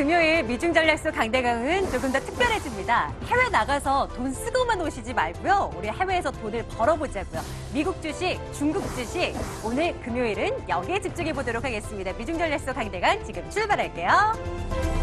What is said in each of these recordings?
금요일 미중 전략소 강대강은 조금 더 특별해집니다. 해외 나가서 돈 쓰고만 오시지 말고요. 우리 해외에서 돈을 벌어보자고요. 미국 주식, 중국 주식. 오늘 금요일은 여기에 집중해 보도록 하겠습니다. 미중 전략소 강대강 지금 출발할게요.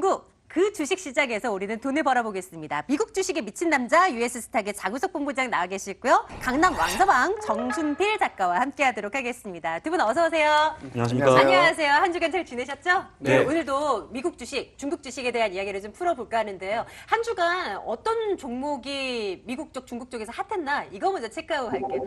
중국 그 주식 시장에서 우리는 돈을 벌어보겠습니다. 미국 주식에 미친 남자 US 스탁의 장우석 본부장 나와 계시고요. 강남 왕서방 정순필 작가와 함께하도록 하겠습니다. 두 분 어서 오세요. 안녕하십니까. 안녕하세요. 한 주간 잘 지내셨죠? 네. 오늘도 미국 주식, 중국 주식에 대한 이야기를 좀 풀어볼까 하는데요. 한 주간 어떤 종목이 미국 쪽, 중국 쪽에서 핫했나? 이거 먼저 체크하고 갈게요.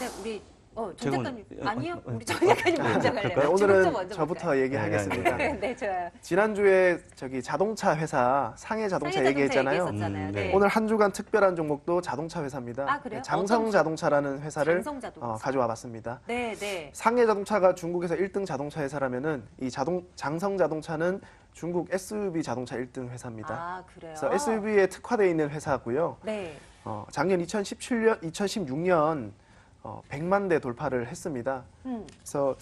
네, 우리 어, 정 제가 작가님 먼저- 아니요? 우리 정 작가님 먼저 갈래요. 네, 오늘은 저부터? 얘기하겠습니다. 네, 네, 좋아요. 지난주에 저기 자동차 회사 상해 자동차 상해 얘기했잖아요. 얘기했었잖아요. 음, 네. 네. 오늘 한 주간 특별한 종목도 자동차 회사입니다. 아, 그래요? 장성 어떤 자동차라는 회사를 장성 자동차. 어, 가져와 봤습니다. 네, 네. 상해 자동차가 중국에서 1등 자동차 회사라면은 이 자동 장성 자동차는 중국 SUV 자동차 1등 회사입니다. 아, 그래요. 그래서 SUV에 특화되어 있는 회사고요. 네. 어, 작년 2017년, 2016년 어, 100만 대 돌파를 했습니다. 음. 그래서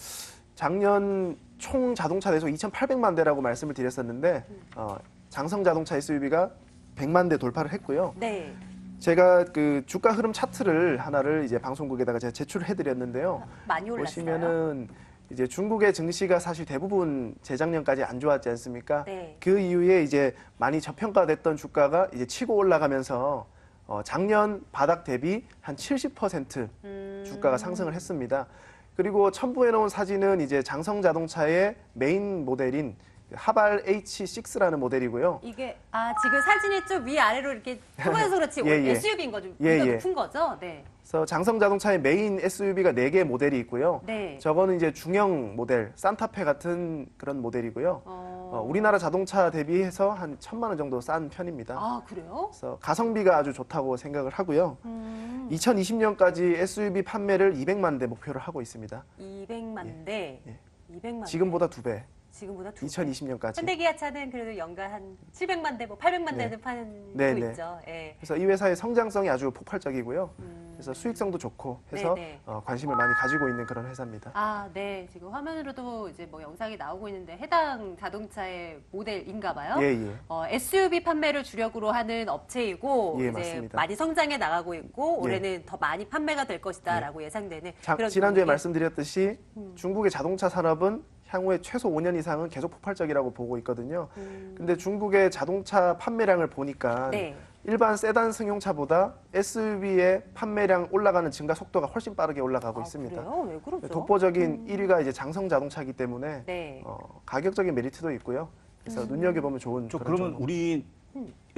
작년 총 자동차 대수 2,800만 대라고 말씀을 드렸었는데 어, 장성 자동차 SUV가 100만 대 돌파를 했고요. 네. 제가 그 주가 흐름 차트를 하나를 이제 방송국에다가 제가 제출을 해드렸는데요. 많이 올랐어요. 보시면은 이제 중국의 증시가 사실 대부분 재작년까지 안 좋았지 않습니까? 네. 그 이후에 이제 많이 저평가됐던 주가가 이제 치고 올라가면서 어, 작년 바닥 대비 한 70% 음. 주가가 상승을 했습니다. 그리고 첨부해 놓은 사진은 이제 장성 자동차의 메인 모델인 하발 H6라는 모델이고요. 이게 아 지금 사진이 좀 위아래로 이렇게 좁아서 그렇지 예, 예. SUV인 거죠. 예, 위가 예. 높은 거죠. 네. 그래서 장성 자동차의 메인 SUV가 4개 모델이 있고요. 네. 저거는 이제 중형 모델, 산타페 같은 그런 모델이고요. 어... 어, 우리나라 자동차 대비해서 한 천만 원 정도 싼 편입니다. 아 그래요? 그래서 가성비가 아주 좋다고 생각을 하고요. 음. 2020년까지 SUV 판매를 200만 대 목표를 하고 있습니다. 200만 대. 예. 200만. 지금보다 두 배. 지금보다 두. 배. 2020년까지. 현대기아차는 그래도 연간 한 700만 대, 뭐 800만 네. 대는 파는 네, 거 네. 있죠. 예. 그래서 이 회사의 성장성이 아주 폭발적이고요. 음. 그래서 수익성도 좋고 해서 네, 네. 어, 관심을 많이 가지고 있는 그런 회사입니다. 아, 네. 지금 화면으로도 이제 뭐 영상이 나오고 있는데 해당 자동차의 모델인가 봐요. 예, 예. 어, SUV 판매를 주력으로 하는 업체이고 예, 이제 맞습니다. 많이 성장해 나가고 있고 예. 올해는 더 많이 판매가 될 것이다라고 예상되는 자, 그런 지난주에 종목이- 말씀드렸듯이 음. 중국의 자동차 산업은 향후에 최소 5년 이상은 계속 폭발적이라고 보고 있거든요. 음, 근데 중국의 자동차 판매량을 보니까 네. 일반 세단 승용차보다 SUV의 판매량 올라가는 증가 속도가 훨씬 빠르게 올라가고 아, 있습니다. 그래요? 왜 그러죠? 독보적인 1위가 이제 장성 자동차이기 때문에 네. 어, 가격적인 메리트도 있고요. 그래서 음. 눈여겨보면 좋은 저 그런 그러면 종목. 우리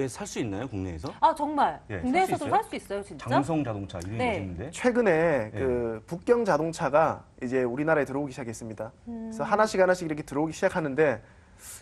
살 수 있나요 국내에서? 아 정말 예, 국내에서도 살수 살 있어요? 수 있어요, 진짜? 장성 자동차 이름이 네. 멋있는데. 최근에 예. 그 북경 자동차가 이제 우리나라에 들어오기 시작했습니다. 음. 그래서 하나씩 하나씩 이렇게 들어오기 시작하는데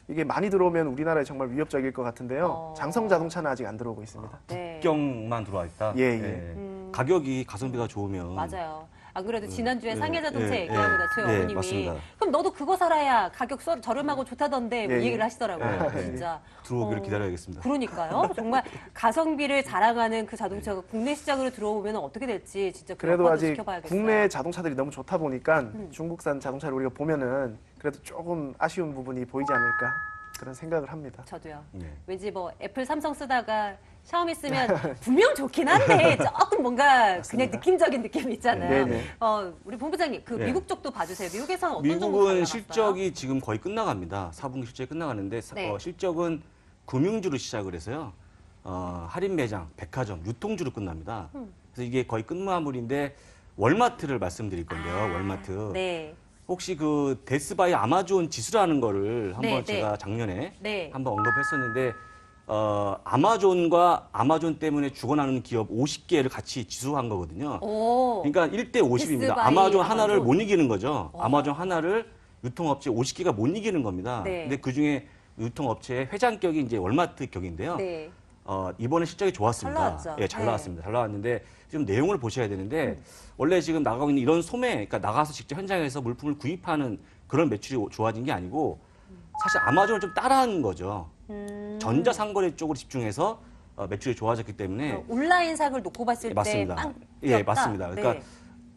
이게 많이 들어오면 우리나라에 정말 위협적일 것 같은데요. 어. 장성 자동차는 아직 안 들어오고 있습니다. 네. 국경만 들어와 있다. 예, 예. 음. 가격이 가성비가 좋으면 맞아요. 안 그래도 지난주에 예, 상해 자동차 예, 얘기하고다 저희 예, 어머님이 맞습니다. 그럼 너도 그거 살아야 가격 썰- 저렴하고 좋다던데 뭐 예, 이 예. 얘기를 하시더라고요. 예, 예. 진짜. 들어오기를 어, 기다려야겠습니다. 그러니까요. 정말 가성비를 자랑하는 그 자동차가 국내 시장으로 들어오면 어떻게 될지 진짜 그 그래도 아직 지켜봐야겠어요. 국내 자동차들이 너무 좋다 보니까 음. 중국산 자동차를 우리가 보면은 그래도 조금 아쉬운 부분이 보이지 않을까 그런 생각을 합니다. 저도요. 네. 왠지 뭐 애플, 삼성 쓰다가 샤오미 쓰면 분명 좋긴 한데 조금 뭔가 그냥 맞습니다. 느낌적인 느낌이 있잖아요. 네네. 어, 우리 본부장님 그 네. 미국 쪽도 봐주세요. 미국에서는 어떤 정도 미국은 실적이 지금 거의 끝나갑니다. 4분기 실적이 끝나가는데 사- 네. 어, 실적은 금융주로 시작을 해서요. 어, 할인 매장, 백화점, 유통주로 끝납니다. 음. 그래서 이게 거의 끝마무리인데 월마트를 말씀드릴 건데요. 월마트. 네, 혹시 그 데스바이 아마존 지수라는 거를 한번 네, 제가 작년에 네. 한번 언급했었는데 어, 아마존과 아마존 때문에 죽어나는 기업 50개를 같이 지수한 거거든요. 오, 그러니까 1대 50입니다. 데스바이 아마존 하나를 아마존. 못 이기는 거죠. 어. 아마존 하나를 유통업체 50개가 못 이기는 겁니다. 네. 근데 그 중에 유통업체의 회장격이 이제 월마트 격인데요. 네. 어, 이번에 실적이 좋았습니다. 잘 나왔죠. 예, 잘 네. 나왔습니다. 잘 나왔는데 지금 내용을 보셔야 되는데 원래 지금 나가고 있는 이런 소매, 그러니까 나가서 직접 현장에서 물품을 구입하는 그런 매출이 좋아진 게 아니고 사실 아마존을 좀 따라한 거죠. 음. 전자상거래 쪽으로 집중해서 어, 매출이 좋아졌기 때문에 그 온라인 상을 놓고 봤을 예, 때 맞습니다. 빵 예? 맞습니다. 그러니까 네.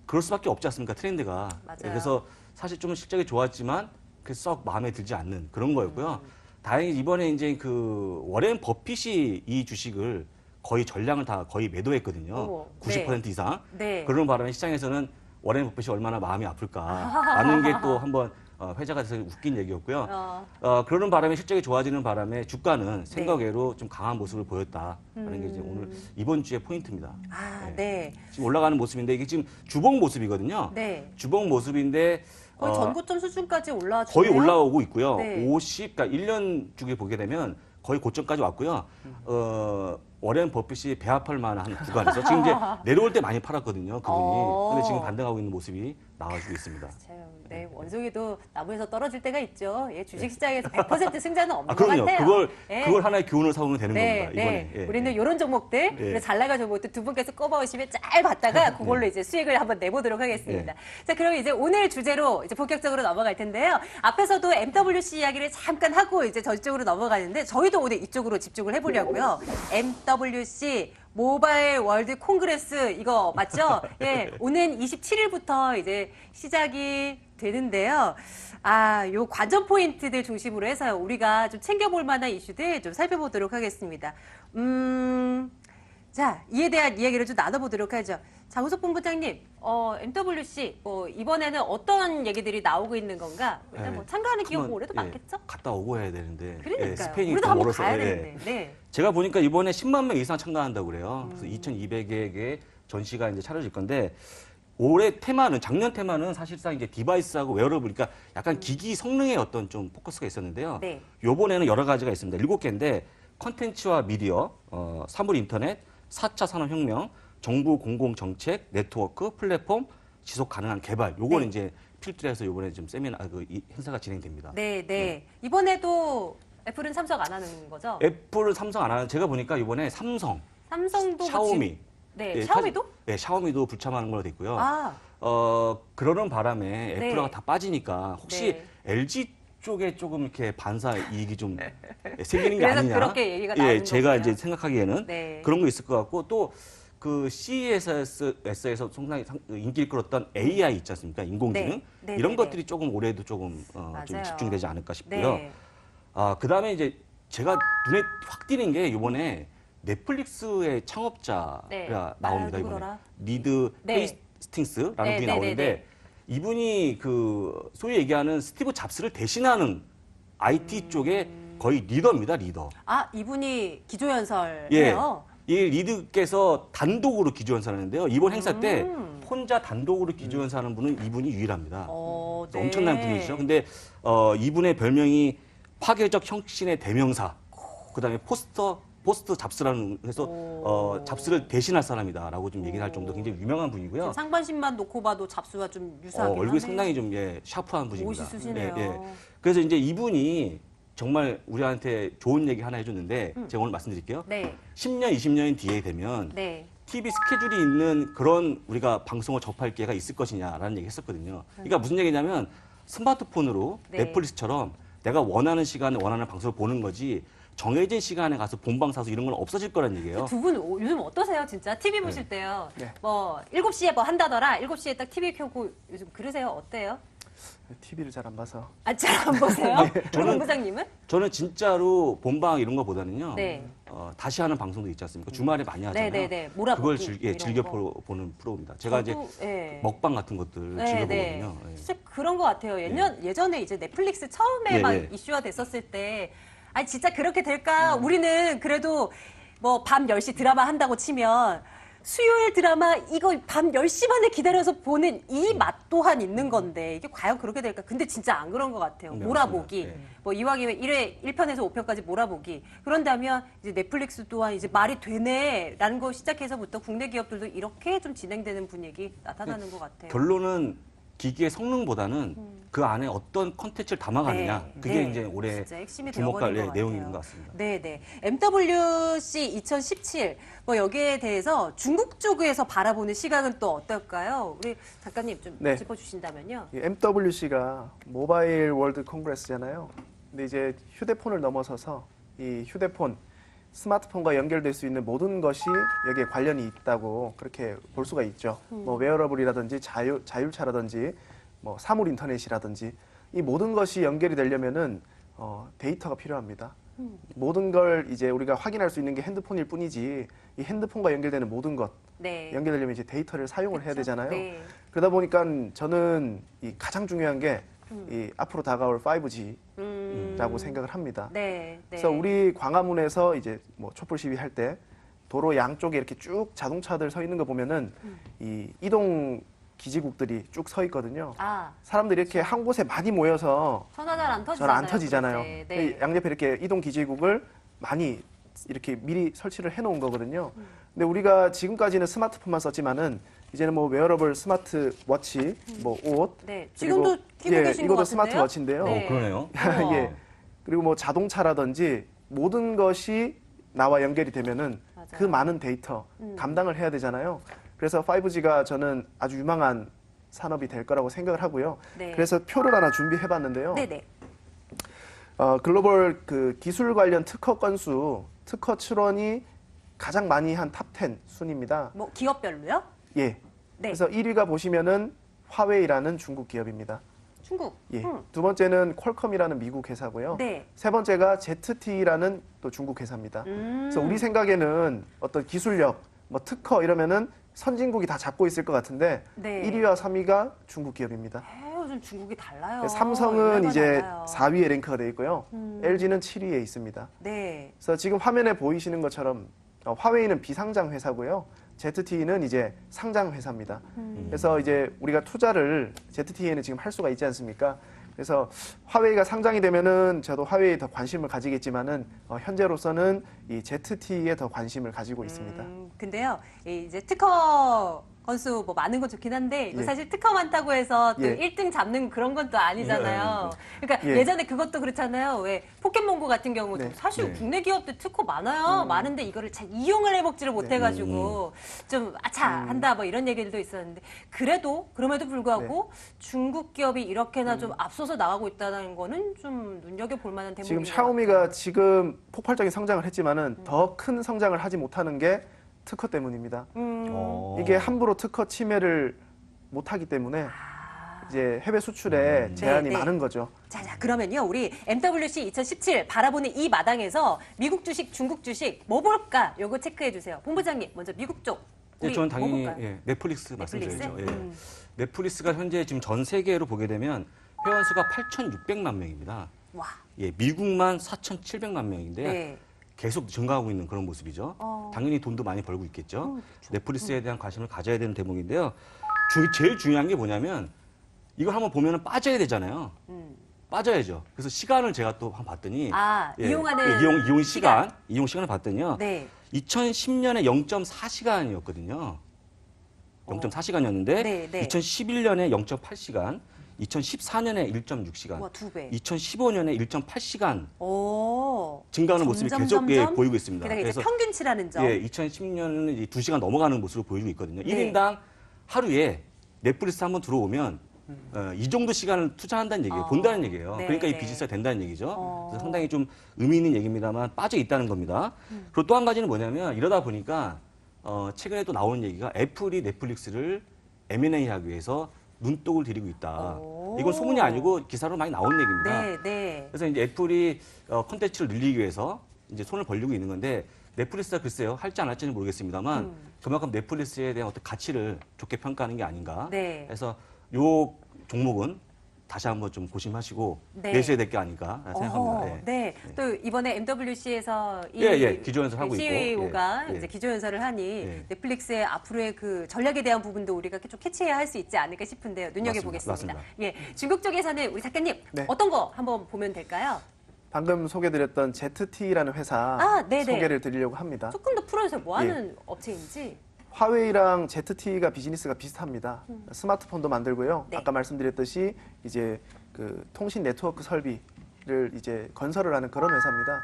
그럴 수밖에 없지 않습니까 트렌드가. 맞아요. 예, 그래서 사실 좀 실적이 좋았지만 그썩 마음에 들지 않는 그런 거였고요. 음. 다행히 이번에 이제 그 워렌 버핏이 이 주식을 거의 전량을 다 거의 매도했거든요. 어머, 90% 이상. 네. 그런 바람에 시장에서는 워렌 버핏이 얼마나 마음이 아플까라는 게 또 한번 어, 회자가 돼서 웃긴 얘기였고요. 어, 어, 그러는 바람에 실적이 좋아지는 바람에 주가는 생각외로 좀 강한 모습을 보였다라는 게 이제 오늘 이번 주의 포인트입니다. 아, 네. 네. 지금 올라가는 모습인데 이게 지금 주봉 모습이거든요. 네. 주봉 모습인데 거의 어, 전고점 수준까지 올라와 거의 올라오고 있고요. 네. 50, 그러니까 1년 주기 보게 되면 거의 고점까지 왔고요. 어, 워렌 버핏이 배합할 만한 구간에서 지금 이제 내려올 때 많이 팔았거든요. 그분이. 어. 근데 지금 반등하고 있는 모습이 나와주고 있습니다. 참, 네, 원숭이도 나무에서 떨어질 때가 있죠. 예, 주식시장에서 100% 승자는 없는 아, 것 그럼요. 같아요. 그걸, 예. 그걸 하나의 교훈을 삼으면 되는 네, 겁니다. 이번에. 네. 예, 우리는 예. 이런 종목들, 예. 잘 나간 종목들 두 분께서 꼽아오시면 잘 봤다가 그걸로 이제 수익을 한번 내보도록 하겠습니다. 예. 자, 그럼 이제 오늘 주제로 이제 본격적으로 넘어갈 텐데요. 앞에서도 MWC 이야기를 잠깐 하고 이제 저쪽으로 넘어가는데 저희도 오늘 이쪽으로 집중을 해보려고요. MWC 모바일 월드 콩그레스 이거 맞죠? 예, 오는 27일부터 이제 시작이 되는데요. 아, 요 관전 포인트들 중심으로 해서 우리가 좀 챙겨볼 만한 이슈들 좀 살펴보도록 하겠습니다. 음, 자, 이에 대한 이야기를 좀 나눠보도록 하죠. 장우석 본부장님, 어, MWC, 뭐, 이번에는 어떤 얘기들이 나오고 있는 건가? 일단 뭐, 예. 참가하는 기업 한번, 올해도 예, 많겠죠? 갔다 오고 해야 되는데. 그러니까요. 예, 스페인이 우리도 더 한번 멀어서, 가야 예, 예. 되는데. 네. 제가 보니까 이번에 10만 명 이상 참가한다고 그래요. 음. 그래서 2,200여 개의 전시가 이제 차려질 건데 올해 테마는 작년 테마는 사실상 이제 디바이스하고 웨어러블 그러니까 약간 기기 성능의 어떤 좀 포커스가 있었는데요. 네. 요번에는 여러 가지가 있습니다. 일곱 개인데 컨텐츠와 미디어, 어, 사물 인터넷, 4차 산업혁명, 정부 공공 정책, 네트워크, 플랫폼, 지속 가능한 개발. 요거는 네. 이제 필두로 해서 요번에 좀 세미나 그 이 행사가 진행됩니다. 네, 네. 이번에도 애플은 참석 안 하는 거죠? 애플, 삼성 안 하는 제가 보니까 이번에 삼성, 삼성도 뭐 샤오미, 지- 네, 예, 샤오미도? 사실- 네, 샤오미도 불참하는 걸로 됐고요. 아, 어, 그러는 바람에 네. 애플화가 다 빠지니까 혹시 네. LG 쪽에 조금 이렇게 반사 이익이 좀 생기는 게 그래서 아니냐. 그렇게 얘기가 예, 나오는 제가 거고요. 이제 생각하기에는 네. 그런 거 있을 것 같고 또 그 CES에서 상당히 상- 인기를 끌었던 AI 있지 않습니까? 인공지능 네. 네, 이런 네, 것들이 조금 올해도 조금 어, 좀 맞아요. 집중되지 않을까 싶고요. 네. 아, 그다음에 이제 제가 눈에 확 띄는 게 이번에 넷플릭스의 창업자가 네. 나옵니다. 아, 이번에 누구더라? 리드 네. 헤이스팅스라는 네, 분이 네, 나오는데 네, 네. 이분이 그 소위 얘기하는 스티브 잡스를 대신하는 IT 음. 쪽의 거의 리더입니다, 리더. 아, 이분이 기조연설해요. 예. 이 리드께서 단독으로 기조연설하는데요. 이번 행사 때 음. 혼자 단독으로 기조연설하는 분은 이분이 유일합니다. 어, 네. 엄청난 분이시죠. 근데 어, 이분의 별명이 파괴적 혁신의 대명사. 그다음에 포스터 포스트 잡스라는 해서 오. 어, 잡스를 대신할 사람이다라고 좀 얘기를 할 정도 로 굉장히 유명한 분이고요. 상반신만 놓고 봐도 잡수와 좀 어, 유사하긴 얼굴이 하네요. 상당히 좀 예, 샤프한 분입니다. 멋있으시네요. 예, 예. 그래서 이제 이분이 정말 우리한테 좋은 얘기 하나 해줬는데 음. 제가 오늘 말씀드릴게요. 네, 10년, 20년 뒤에 되면 네. TV 스케줄이 있는 그런 우리가 방송을 접할 기회가 있을 것이냐라는 얘기 했었거든요. 그러니까 무슨 얘기냐면 스마트폰으로 네. 넷플릭스처럼 내가 원하는 시간에 원하는 방송을 보는 거지 정해진 시간에 가서 본방 사수 이런 건 없어질 거란 얘기예요. 두 분 요즘 어떠세요, 진짜? TV 보실 때요. 네. 뭐 7시에 뭐 한다더라. 7시에 딱 TV 켜고 요즘 그러세요? 어때요? TV를 잘 안 봐서 아, 잘 안 보세요? 네. 저는- 본부장님은? 저는 진짜로 본방 이런 거보다는요. 네. 어, 다시 하는 방송도 있지 않습니까? 주말에 많이 하잖아요. 네, 네, 네. 그걸 즐, 예, 즐겨 거. 보- 보는 프로입니다. 제가 이제 저도, 예. 먹방 같은 것들 즐겨 보거든요. 예. 진짜 그런 것 같아요. 예년, 예전에 이제 넷플릭스 처음에 예, 막 예. 이슈화 됐었을 때, 아니, 진짜 그렇게 될까? 음. 우리는 그래도 뭐 밤 10시 드라마 한다고 치면 수요일 드라마 이거 밤 10시 반에 기다려서 보는 이 음. 맛 또한 있는 건데 이게 과연 그렇게 될까? 근데 진짜 안 그런 것 같아요. 네, 몰아보기. 맞습니다. 뭐 이왕이면 1회, 1편에서 5편까지 몰아보기. 그런다면 이제 넷플릭스 또한 이제 말이 되네라는 거 시작해서부터 국내 기업들도 이렇게 좀 진행되는 분위기 나타나는 것 같아요. 결론은 기기의 성능보다는 그 안에 어떤 컨텐츠를 담아가느냐 네, 그게 네. 이제 올해 주목할 예, 내용인. 것 같습니다. 네, 네. MWC 2017, 뭐 여기에 대해서 중국 쪽에서 바라보는 시각은 또 어떨까요? 우리 작가님 좀 네. 짚어주신다면요. 이 MWC가 모바일 월드 콩그레스잖아요. 근데 이제 휴대폰을 넘어서서 이 휴대폰, 스마트폰과 연결될 수 있는 모든 것이 여기에 관련이 있다고 그렇게 볼 수가 있죠. 뭐 웨어러블이라든지 자유, 자율차라든지 뭐 사물 인터넷이라든지 이 모든 것이 연결이 되려면은 어, 데이터가 필요합니다. 모든 걸 이제 우리가 확인할 수 있는 게 핸드폰일 뿐이지 이 핸드폰과 연결되는 모든 것 네. 연결되려면 이제 데이터를 사용을 해야 그렇죠? 되잖아요. 네. 그러다 보니까 저는 이 가장 중요한 게이 앞으로 다가올 5G 라고 음. 생각을 합니다. 네. 네. 그래서 우리 광화문에서 이제 뭐 촛불 시위 할 때 도로 양쪽에 이렇게 쭉 자동차들 서 있는 거 보면은 음. 이 이동 기지국들이 쭉 서 있거든요. 아, 사람들이 이렇게 한 곳에 많이 모여서 전화 잘안 터지잖아요. 잘안 터지잖아요. 네. 이 양옆에 이렇게 이동 기지국을 많이 이렇게 미리 설치를 해 놓은 거거든요. 근데 우리가 지금까지는 스마트폰만 썼지만은 이제는 뭐 웨어러블 스마트 워치, 뭐 옷, 네. 지금도 끼고 예, 계신 이것도 것 같은데요? 스마트 워치인데요. 네. 어, 그러네요. 예. 그리고 뭐 자동차라든지 모든 것이 나와 연결이 되면은 맞아요. 그 많은 데이터 음. 감당을 해야 되잖아요. 그래서 5G가 저는 아주 유망한 산업이 될 거라고 생각을 하고요. 네. 그래서 표를 하나 준비해 봤는데요. 네네. 어, 글로벌 그 기술 관련 특허 건수, 특허 출원이 가장 많이 한 탑 10 순입니다. 뭐 기업별로요? 예. 네. 그래서 1위가 보시면은 화웨이라는 중국 기업입니다. 중국. 예. 음. 두 번째는 퀄컴이라는 미국 회사고요. 네. 세 번째가 ZT라는 또 중국 회사입니다. 음. 그래서 우리 생각에는 어떤 기술력, 뭐 특허 이러면은 선진국이 다 잡고 있을 것 같은데 네. 1위와 3위가 중국 기업입니다. 에이, 요즘 중국이 달라요. 삼성은 얼마나 이제 달라요. 4위에 랭크가 되어 있고요. 음. LG는 7위에 있습니다. 네. 그래서 지금 화면에 보이시는 것처럼 어, 화웨이는 비상장 회사고요. ZTE는 이제 상장 회사입니다. 음. 그래서 이제 우리가 투자를 ZTE에는 지금 할 수가 있지 않습니까? 그래서 화웨이가 상장이 되면은 저도 화웨이에 더 관심을 가지겠지만은 어, 현재로서는 이 ZTE에 더 관심을 가지고 있습니다. 음, 근데요, 이 이제 특허 건수 뭐 많은 건 좋긴 한데 예. 사실 특허 많다고 해서 또 예. 1등 잡는 그런 건 또 아니잖아요. 그러니까 예. 예. 전에 그것도 그렇잖아요. 왜 포켓몬고 같은 경우도 네. 사실 네. 국내 기업들 특허 많아요. 많은데 이거를 잘 이용을 해먹지를 못해가지고 좀 아차 한다 뭐 이런 얘기들도 있었는데 그래도 그럼에도 불구하고 중국 기업이 이렇게나 좀 앞서서 나가고 있다는 거는 좀 눈여겨 볼 만한 대목인 지금 것 샤오미가. 지금 폭발적인 성장을 했지만은 더큰 성장을 하지 못하는 게 특허 때문입니다. 음, 어. 이게 함부로 특허 침해를 못하기 때문에 이제 해외 수출에 제한이 네, 네. 많은 거죠. 자, 자, 그러면요, 우리 MWC 2017 바라보는 이 마당에서 미국 주식, 중국 주식 뭐 볼까? 요거 체크해 주세요. 본부장님, 먼저 미국 쪽. 예, 우리 저는 뭐 당연히 볼까요? 예, 넷플릭스 넷플릭스? 말씀드리죠. 예. 음. 넷플릭스가 현재 지금 전 세계로 보게 되면 회원 수가 8,600만 명입니다. 와, 예, 미국만 4,700만 명인데요. 네. 계속 증가하고 있는 그런 모습이죠. 어. 당연히 돈도 많이 벌고 있겠죠. 음, 넷플릭스에 대한 관심을 가져야 되는 대목인데요. 주- 제일 중요한 게 뭐냐면 이걸 한번 보면 빠져야 되잖아요. 음. 빠져야죠. 그래서 시간을 제가 또 한 번 봤더니 아, 예, 이용하는 예, 이용, 이용 시간, 시간. 이용 시간을 봤더니요. 네. 2010년에 0.4시간이었거든요. 0.4시간이었는데 네, 네. 2011년에 0.8시간, 2014년에 1.6시간, 와, 두 배. 2015년에 1.8시간 오. 증가하는 모습이 점점, 계속 예, 점점? 보이고 있습니다. 게다가 이제 평균치라는 점. 예, 2010년은 2시간 넘어가는 모습을 보여주고 있거든요. 네. 1인당 하루에 넷플릭스 한번 들어오면 어, 이 정도 시간을 투자한다는 얘기예요. 어. 본다는 얘기예요. 네, 그러니까 이 네. 비즈니스가 된다는 얘기죠. 어. 그래서 상당히 좀 의미 있는 얘기입니다만 빠져 있다는 겁니다. 음. 그리고 또 한 가지는 뭐냐면 이러다 보니까 어, 최근에 또 나오는 얘기가 애플이 넷플릭스를 M&A 하기 위해서 눈독을 들이고 있다. 오. 이건 소문이 아니고 기사로 많이 나온 얘기입니다. 네, 네. 그래서 이제 애플이 어, 콘텐츠를 늘리기 위해서 이제 손을 벌리고 있는 건데 넷플릭스가 글쎄요 할지 안 할지는 모르겠습니다만 음. 그만큼 넷플릭스에 대한 어떤 가치를 좋게 평가하는 게 아닌가. 네. 그래서 요 종목은 다시 한번 좀 고심하시고 네. 내셔야 될 게 아닌가 생각합니다. 어, 예. 네. 또 이번에 MWC에서 이 예, 예. 기조연설 하고 있고. CEO가 예, 이제 예. 기조연설을 하니 예. 넷플릭스의 앞으로의 그 전략에 대한 부분도 우리가 좀 캐치해야 할 수 있지 않을까 싶은데요. 눈여겨 보겠습니다. 예, 중국 쪽에서는 우리 작가님 네. 어떤 거 한번 보면 될까요? 방금 소개드렸던 ZT라는 회사 아. 소개를 드리려고 합니다. 조금 더 풀어주세요. 뭐 하는 업체인지. 화웨이랑 ZTE가 비즈니스가 비슷합니다. 음. 스마트폰도 만들고요. 네. 아까 말씀드렸듯이 이제 그 통신 네트워크 설비를 이제 건설을 하는 그런 회사입니다.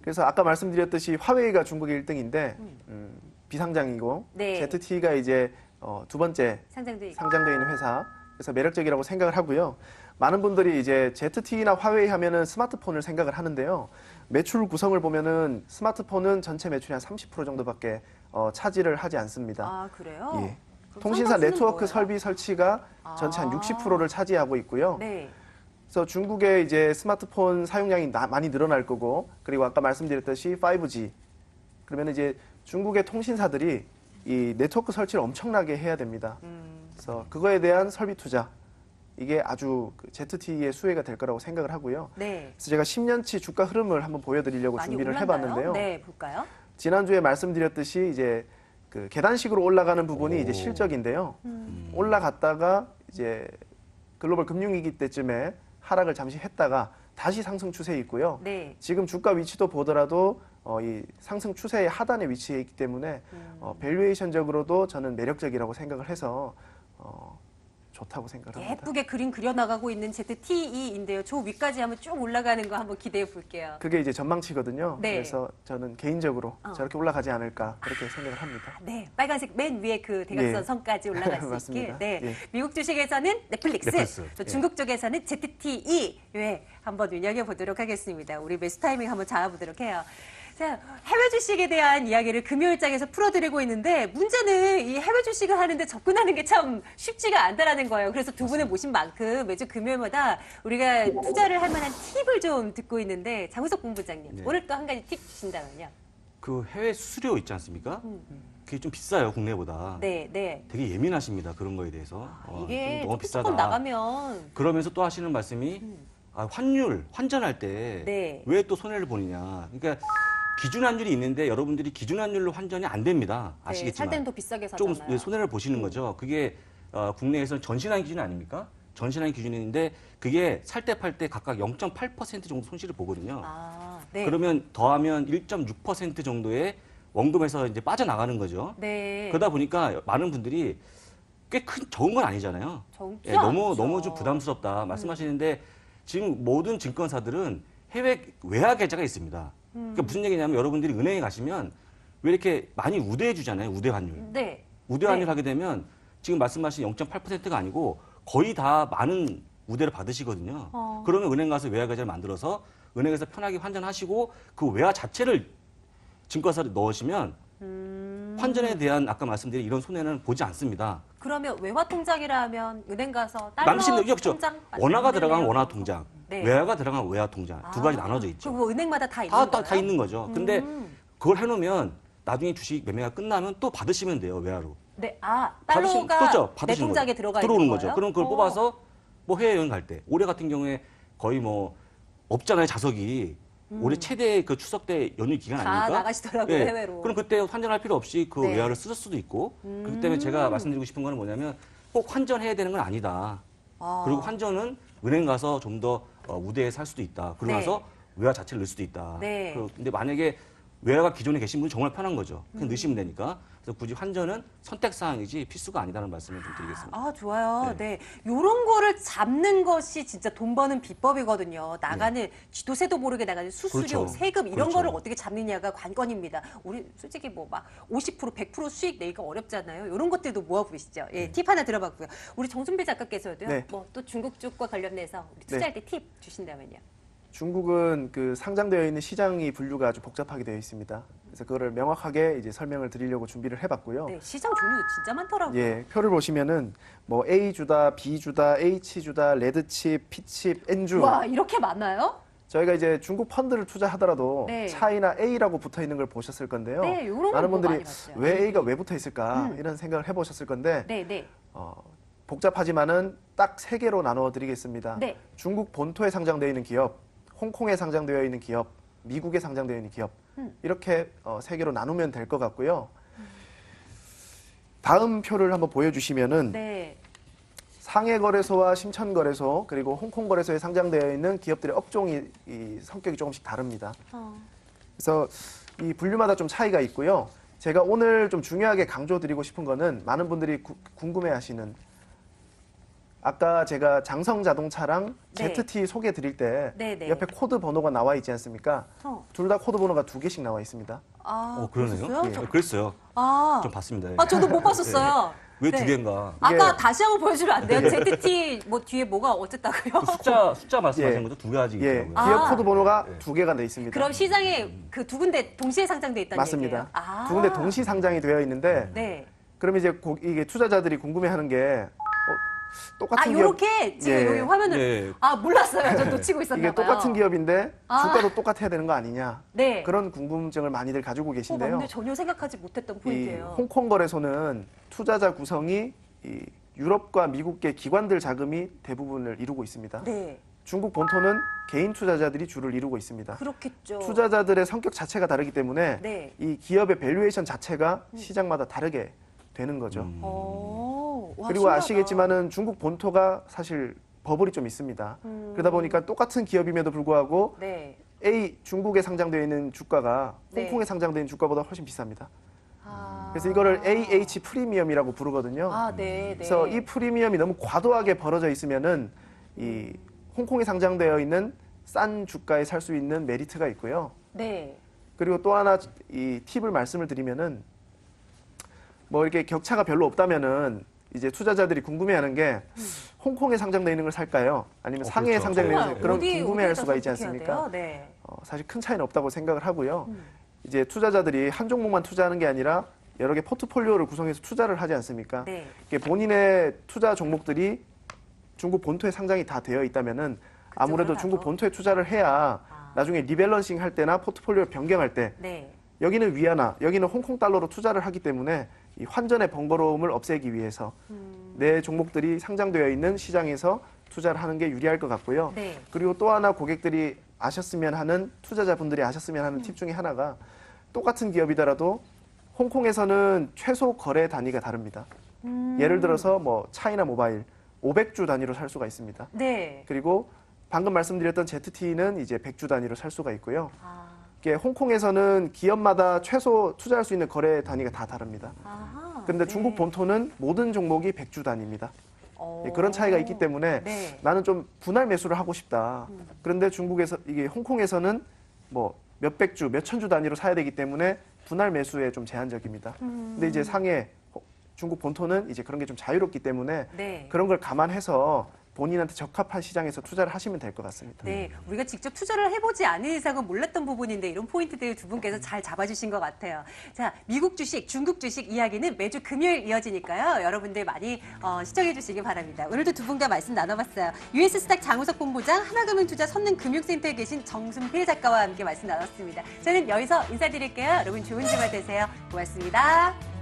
그래서 아까 말씀드렸듯이 화웨이가 중국의 1등인데 음, 비상장이고 네. ZTE가 이제 어, 두 번째. 상장되어 있는 회사. 그래서 매력적이라고 생각을 하고요. 많은 분들이 이제 ZTE나 화웨이 하면은 스마트폰을 생각을 하는데요. 매출 구성을 보면은 스마트폰은 전체 매출의 한 30% 정도밖에 어, 차지를 하지 않습니다. 아, 그래요? 예. 통신사 네트워크 뭐예요? 설비 설치가 전체 한 아. 60%를 차지하고 있고요. 네. 그래서 중국의 이제 스마트폰 사용량이 나- 많이 늘어날 거고 그리고 아까 말씀드렸듯이 5G 그러면 이제 중국의 통신사들이 이 네트워크 설치를 엄청나게 해야 됩니다. 음. 그래서 그거에 대한 설비 투자 이게 아주 그 ZTE의 수혜가 될 거라고 생각을 하고요. 네. 그래서 제가 10년치 주가 흐름을 한번 보여드리려고 준비를 올랐나요? 해봤는데요. 네, 볼까요? 지난주에 말씀드렸듯이 이제 그 계단식으로 올라가는 부분이 오. 이제 실적인데요. 음. 올라갔다가 이제 글로벌 금융위기 때쯤에 하락을 잠시 했다가 다시 상승 추세에 있고요. 네. 지금 주가 위치도 보더라도 어, 이 상승 추세의 하단에 위치해 있기 때문에 음. 어, 밸류에이션적으로도 저는 매력적이라고 생각을 해서 어, 좋다고 생각을 합니다. 예쁘게 그림 그려나가고 있는 ZTE인데요. 저 위까지 한번 쭉 올라가는 거 한번 기대해 볼게요. 그게 이제 전망치거든요. 네. 그래서 저는 개인적으로 어. 저렇게 올라가지 않을까 그렇게 생각을 합니다. 네, 빨간색 맨 위에 그 대각선 예. 선까지 올라갈 수 있게. 네, 예. 미국 주식에서는 넷플릭스, 넷플릭스. 또 예. 중국 쪽에서는 ZTE. 네, 한번 눈여겨 보도록 하겠습니다. 우리 매수 타이밍 한번 잡아보도록 해요. 자, 해외 주식에 대한 이야기를 금요일장에서 풀어드리고 있는데 문제는 이 해외 주식을 하는데 접근하는 게 참 쉽지가 않다라는 거예요. 그래서 두 분을 모신 만큼 매주 금요일마다 우리가 투자를 할 만한 팁을 좀 듣고 있는데 장우석 본부장님 네. 오늘 또 한 가지 팁 주신다면요. 그 해외 수수료 있지 않습니까? 그게 좀 비싸요 국내보다. 음. 네, 네. 되게 예민하십니다 그런 거에 대해서. 어, 이게 좀 너무 비싸다. 조금 나가면 그러면서 또 하시는 말씀이 아, 환율 환전할 때 왜또 네. 손해를 보느냐. 그러니까 기준 환율이 있는데 여러분들이 기준 환율로 환전이 안 됩니다. 네, 아시겠지만 살 때는 더 비싸게 조금 사잖아요. 음. 손해를 보시는 거죠. 그게 어, 국내에서는 전신한 기준 아닙니까? 전신한 기준인데 그게 살 때 팔 때 각각 0.8% 정도 손실을 보거든요. 아, 네. 그러면 더하면 1.6% 정도의 원금에서 이제 빠져나가는 거죠. 네. 그러다 보니까 많은 분들이 꽤큰 적은 건 아니잖아요. 적지 예, 너무 않죠. 너무 좀 부담스럽다 말씀하시는데 지금 모든 증권사들은 해외 외화 계좌가 있습니다. 그러니까 음. 무슨 얘기냐면 여러분들이 은행에 가시면 왜 이렇게 많이 우대해 주잖아요. 우대 환율. 네. 우대 환율 네. 하게 되면 지금 말씀하신 0.8%가 아니고 거의 다 많은 우대를 받으시거든요. 어. 그러면 은행 가서 외화 계좌를 만들어서 은행에서 편하게 환전하시고 그 외화 자체를 증권사에 넣으시면 음. 환전에 대한 아까 말씀드린 이런 손해는 보지 않습니다. 그러면 외화 통장이라 하면 은행 가서 달러 남신 그렇죠. 통장 원화가 만들면 들어간? 원화 통장, 네. 외화가 들어간 외화 통장 두 가지 아, 나눠져 있죠. 그거 은행마다 다 있는 다, 다, 거예요? 다 있는 거죠. 근데 음. 그걸 해놓으면 나중에 주식 매매가 끝나면 또 받으시면 돼요 외화로. 네, 아 받으시면- 달러가 그렇죠. 내 받으시는 통장에 거예요. 들어가 들어오는 있는 거죠. 거예요? 그럼 그걸 어. 뽑아서 뭐 해외 여행 갈 때 올해 같은 경우에 거의 뭐 없잖아요 자석이 올해 최대 그 추석 때 연휴 기간 음. 다 아닙니까? 나가시더라고요, 예. 해외로. 그럼 그때 환전할 필요 없이 그 네. 음. 외화를 쓸 수도 있고 그렇기 때문에 제가 말씀드리고 싶은 거는 뭐냐면 꼭 환전해야 되는 건 아니다. 아. 그리고 환전은 은행 가서 좀 더 어, 우대에 살 수도 있다. 그러고 네. 나서 외화 자체를 넣을 수도 있다. 네. 그- 근데 만약에 외화가 기존에 계신 분은 정말 편한 거죠. 음. 그냥 넣으시면 되니까. 그래서 굳이 환전은 선택 사항이지 필수가 아니다는 말씀을 좀 드리겠습니다. 아, 좋아요. 네. 네. 요런 거를 잡는 것이 진짜 돈 버는 비법이거든요. 나가는 쥐도 새도 모르게 나가는 수수료, 그렇죠. 세금 이런 그렇죠. 거를 어떻게 잡느냐가 관건입니다. 우리 솔직히 뭐 막 50% 100% 수익 내기가 어렵잖아요. 이런 것들도 모아 보시죠. 예, 팁 하나 들어봤고요. 우리 정순배 작가께서도요. 네. 뭐 또 중국 쪽과 관련해서 우리 투자할 때 팁 주신다면요. 중국은 그 상장되어 있는 시장이 분류가 아주 복잡하게 되어 있습니다. 그래서 그거를 명확하게 이제 설명을 드리려고 준비를 해봤고요. 네, 시장 종류도 진짜 많더라고요. 예, 표를 보시면은 뭐 A 주다, B 주다, H 주다, 레드 칩, P 칩, N 주. 와, 이렇게 많아요? 저희가 이제 중국 펀드를 투자하더라도 네. 차이나 A라고 붙어 있는 걸 보셨을 건데요. 네, 요런 많은 거 분들이 많이 봤어요. 왜 A가 왜 붙어 있을까 음. 이런 생각을 해보셨을 건데 네, 네. 어, 복잡하지만은 딱 세 개로 나누어 드리겠습니다. 네. 중국 본토에 상장되어 있는 기업, 홍콩에 상장되어 있는 기업, 미국에 상장되어 있는 기업 음. 이렇게 어, 세 개로 나누면 될 것 같고요. 다음 표를 한번 보여주시면은 네. 상해 거래소와 심천 거래소 그리고 홍콩 거래소에 상장되어 있는 기업들의 업종이 이 성격이 조금씩 다릅니다. 어. 그래서 이 분류마다 좀 차이가 있고요. 제가 오늘 좀 중요하게 강조드리고 싶은 거는 많은 분들이 구- 궁금해하시는 아까 제가 장성 자동차랑 네. ZT 소개 드릴 때 네, 네. 옆에 코드 번호가 나와 있지 않습니까? 어. 둘 다 코드 번호가 두 개씩 나와 있습니다. 아, 어, 그러네요. 예, 저- 그랬어요. 아, 좀 봤습니다. 예. 아, 저도 못 봤었어요. 왜 두 네. 개인가? 아까 이게- 다시 한번 보여주면 안 돼요? ZT 뭐 뒤에 뭐가 어쨌다고요? 그 숫자 숫자 말씀하신 예. 것도 두 가지 예, 있더라고요. 아. 기업 코드 번호가 네. 두 개가 돼 있습니다. 그럼 시장에 그 두 군데 동시에 상장돼 있다는 맞습니다. 얘기예요? 아. 두 군데 동시 상장이 되어 있는데 네. 그럼 이제 고- 이게 투자자들이 궁금해하는 게 어, 똑같은 아, 기업 요렇게 지금 예. 여기 화면을 예. 아, 몰랐어요. 저 놓치고 있었나 이게 봐요. 똑같은 기업인데 아. 주가도 똑같아야 되는 거 아니냐 네. 그런 궁금증을 많이들 가지고 어, 계신데요. 맞네. 전혀 생각하지 못했던 이 포인트예요. 홍콩 거래소는 투자자 구성이 이 유럽과 미국계 기관들 자금이 대부분을 이루고 있습니다. 네. 중국 본토는 개인 투자자들이 주를 이루고 있습니다. 그렇겠죠. 투자자들의 성격 자체가 다르기 때문에 네. 이 기업의 밸류에이션 자체가 시장마다 다르게 되는 거죠. 음. 오, 와, 그리고 신기하다. 아시겠지만은 중국 본토가 사실 버블이 좀 있습니다. 음. 그러다 보니까 똑같은 기업임에도 불구하고 네. A 중국에 상장되어 있는 주가가 네. 홍콩에 있는 주가보다 훨씬 비쌉니다. 아. 그래서 이거를 AH 프리미엄이라고 부르거든요. 아, 네, 네. 그래서 이 프리미엄이 너무 과도하게 벌어져 있으면은 이 홍콩에 상장되어 있는 싼 주가에 살 수 있는 메리트가 있고요. 네. 그리고 또 하나 이 팁을 말씀을 드리면은 뭐 이렇게 격차가 별로 없다면은 이제 투자자들이 궁금해하는 게 홍콩에 상장되어 있는 걸 살까요? 아니면 어, 상해에 그렇죠. 상장되어 있는 걸 그런 어디, 궁금해할 수가 있지 않습니까? 네. 어, 사실 큰 차이는 없다고 생각을 하고요. 음. 이제 투자자들이 한 종목만 투자하는 게 아니라 여러 개 포트폴리오를 구성해서 투자를 하지 않습니까? 네. 이게 본인의 투자 종목들이 중국 본토에 상장이 다 되어 있다면은 아무래도 중국? 본토에 투자를 해야 아. 나중에 리밸런싱 할 때나 포트폴리오 변경할 때 네. 여기는 위안화, 여기는 홍콩 달러로 투자를 하기 때문에 이 환전의 번거로움을 없애기 위해서 음. 내 종목들이 상장되어 있는 시장에서 투자를 하는 게 유리할 것 같고요. 네. 그리고 또 하나 고객들이 아셨으면 하는 투자자분들이 아셨으면 음. 하는 팁 중에 하나가 똑같은 기업이더라도 홍콩에서는 최소 거래 단위가 다릅니다. 음. 예를 들어서 뭐 차이나 모바일 500주 단위로 살 수가 있습니다. 네. 그리고 방금 말씀드렸던 ZT는 이제 100주 단위로 살 수가 있고요. 아. 홍콩에서는 기업마다 최소 투자할 수 있는 거래 단위가 다 다릅니다. 아하. 그런데 네. 중국 본토는 모든 종목이 100주 단위입니다. 어. 예, 그런 차이가 있기 때문에 네. 나는 좀 분할 매수를 하고 싶다. 그런데 중국에서 이게 홍콩에서는 뭐 몇백 주, 몇천 주 단위로 사야 되기 때문에 분할 매수에 좀 제한적입니다. 근데 이제 상해 호- 중국 본토는 이제 그런 게 좀 자유롭기 때문에 네. 그런 걸 감안해서 본인한테 적합한 시장에서 투자를 하시면 될 것 같습니다. 네, 우리가 직접 투자를 해보지 않은 이상은 몰랐던 부분인데 이런 포인트들 두 분께서 잘 잡아주신 것 같아요. 자, 미국 주식, 중국 주식 이야기는 매주 금요일 이어지니까요. 여러분들 많이 어, 시청해 주시기 바랍니다. 오늘도 두 분과 말씀 나눠봤어요. US 스탁 장우석 본부장, 하나금융투자 선능금융센터에 계신 정순필 작가와 함께 말씀 나눴습니다. 저는 여기서 인사드릴게요. 여러분 좋은 주말 되세요. 고맙습니다.